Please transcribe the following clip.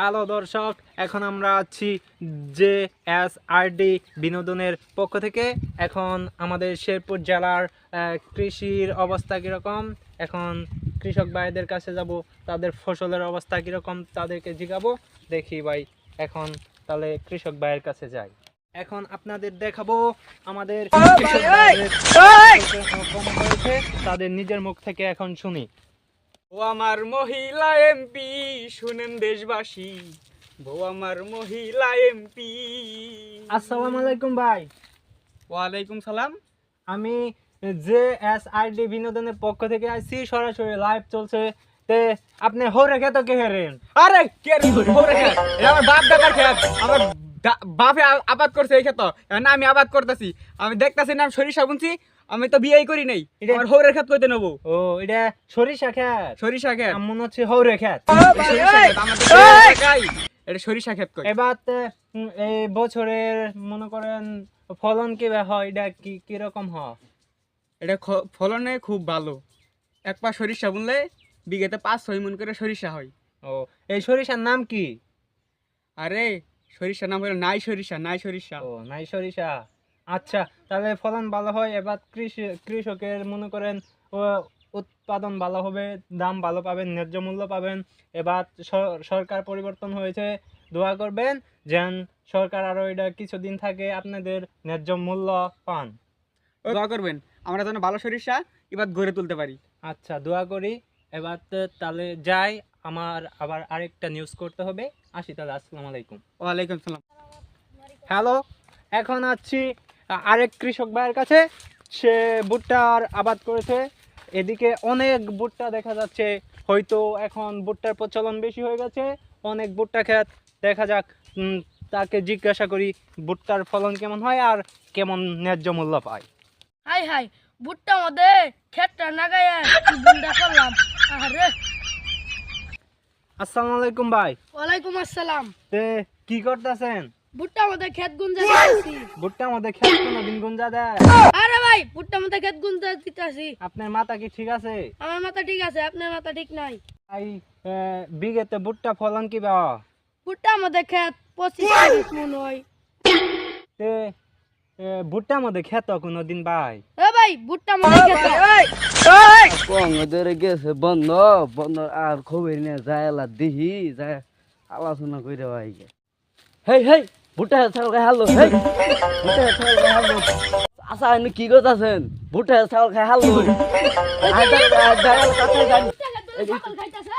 Hello দর্শক এখন আমরা আছি জে এস আর ডি বিনোদনের পক্ষ থেকে। এখন আমাদের শেরপুর জেলার কৃষির অবস্থা কীরকম? এখন কৃষক ভাইদের কাছে যাব তাদের ফসলের অবস্থা কীরকম তাদেরকে জিগাবো? দেখি ভাই এখন তাহলে কৃষক ভাইয়ের কাছে যাই। এখন আপনাদের দেখাবো আমাদের তাদের নিজের মুখ থেকে এখন শুনি। ও আমার মহিলা এমপি শুনেন দেশবাসী বউ আমার মহিলা এমপি। আসসালামু আলাইকুম ভাই। ওয়ালাইকুম সালাম। আমি জে এস আই ডি বিনোদনের পক্ষ থেকে আসছি সরাসরি লাইভ চলছে। তে আপনি হো রেখে তো কে হেরেন আরে কে রে? ওরে খেত। আমার বাপ দাদার খেত আমার বাপে আবাদ করছে এই ক্ষেত এখন আমি আবাদ করতেছি। আমি দেখতাছি না সরিষা বুনছি আমি তো বিয়েই করি নাই। আমার হৌরের খেত কইতে নেব। ও এটা সরিষা খেত সরিষা খেত মনে হচ্ছে হৌরে খেত এটা সরিষা খেত কই? এবার এই বছরের মনে করেন ফলন কি হয় এটা কি কীরকম হয়? এটা ফলনে খুব ভালো। এক পা সরিষা বুনলে বিঘাতে পাঁচ ছয় মন করে সরিষা হয়। ও এই সরিষার নাম কি? আরে সরিষা নাম হলো নাই সরিষা নাই সরিষা। ও নাই সরিষা। আচ্ছা তাহলে ফলন ভালো হয় এবার কৃষি কৃষকের মনে করেন উৎপাদন ভালো হবে দাম ভালো পাবেন ন্যায্য মূল্য পাবেন। এবার সরকার পরিবর্তন হয়েছে দোয়া করবেন যেন সরকার আরও এটা কিছুদিন থাকে আপনাদের ন্যায্য মূল্য পান। দোয়া করবেন আমরা যেন ভালো সরিষা এবার গড়ে তুলতে পারি। আচ্ছা দোয়া করি। এবার তাহলে যাই আমার আবার আরেকটা নিউজ করতে হবে। আসি তাহলে আসসালামু আলাইকুম। ওয়ালাইকুম সালাম। হ্যালো। এখন আছি আরেক কৃষক ভাইয়ের কাছে। সে ভুট্টার আবাদ করেছে। এদিকে অনেক ভুট্টা দেখা যাচ্ছে। হয়তো এখন ভুট্টার প্রচলন বেশি হয়ে গেছে। অনেক ভুট্টা ক্ষেত দেখা যাক তাকে জিজ্ঞাসা করি ভুট্টার ফলন কেমন হয় আর কেমন ন্যায্য মূল্য পায়। হাই হাই বুটটা মধ্যে খেটটা নাগায়া করলাম? আরে আসসালামু আলাইকুম ভাই। ওয়ালাইকুম আসসালাম। তে কি করতেছেন? বুটটা মধ্যে খেত গুঞ্জা দিতেছি। ভুট্টা গুঞ্জা দেয়। আরে ভাই বুটটা মধ্যে খেত গুঞ্জা দিতেছি। আপনার মাথা কি ঠিক আছে? আমার মাথা ঠিক আছে আপনার মাথা ঠিক নাই। বিঘেতে ভুট্টা ফলন কি বা বুটটা মধ্যে খেত পঁচিশ মন হয়। তে ভুট্টা মধ্যে খেত কোনোদিন ভাই এ ভাই বুটটা মধ্যে খেত কম ধরে গেছে বন্ধ বন্ধ আর খবর নিয়ে যায় এলা দিহি যায় আলোচনা করে ভাই হেই হেই ভুট্টা ছাগল খাই হারলো হেই ভুট্টা ছাগল খাই হারলো আচ্ছা আপনি কি করতেছেন ভুট্টা ছাগল খাই হারলো কাছে যান ছাগল খাইতেছে